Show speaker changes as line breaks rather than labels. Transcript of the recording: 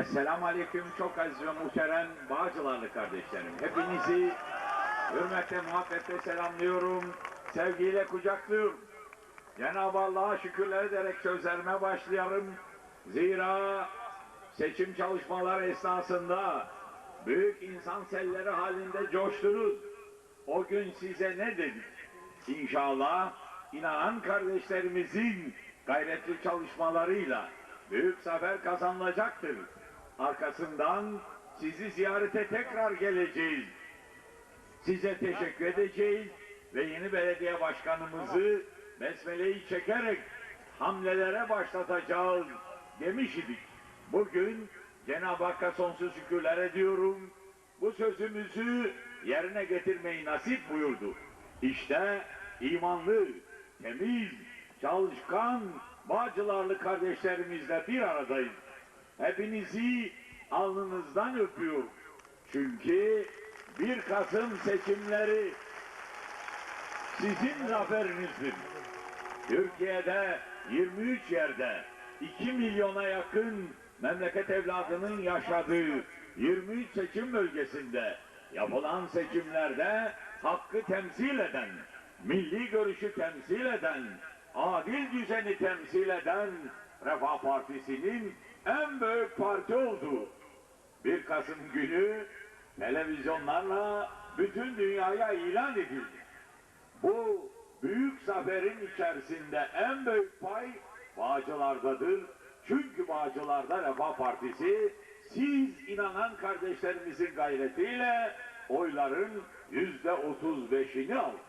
Esselamu Aleyküm çok aziz ve muhterem Bağcılarlı kardeşlerim. Hepinizi hürmetle, muhabbetle selamlıyorum. Sevgiyle kucaklıyorum. Cenab-ı Allah'a şükürler ederek sözlerime başlayalım. Zira seçim çalışmaları esnasında büyük insan selleri halinde coştunuz. O gün size ne dedik? İnşallah inanan kardeşlerimizin gayretli çalışmalarıyla büyük zafer kazanılacaktır. Arkasından sizi ziyarete tekrar geleceğiz. Size teşekkür edeceğiz ve yeni belediye başkanımızı besmeleyi çekerek hamlelere başlatacağız demiş. Bugün Cenab-ı Hakk'a sonsuz şükürler ediyorum. Bu sözümüzü yerine getirmeyi nasip buyurdu. İşte imanlı, temiz, çalışkan, Bağcılarlı kardeşlerimizle bir aradayız. Hepinizi alnınızdan öpüyorum. Çünkü 1 Kasım seçimleri sizin zaferinizdir. Türkiye'de 23 yerde 2 milyona yakın memleket evladının yaşadığı 23 seçim bölgesinde yapılan seçimlerde hakkı temsil eden, milli görüşü temsil eden, adil düzeni temsil eden Refah Partisi'nin en büyük parti olduğu 1 Kasım günü televizyonlarla bütün dünyaya ilan edildi. Bu büyük zaferin içerisinde en büyük pay Bağcılar'dadır. Çünkü Bağcılar'da Refah Partisi siz inanan kardeşlerimizin gayretiyle oyların yüzde otuz beşini aldı.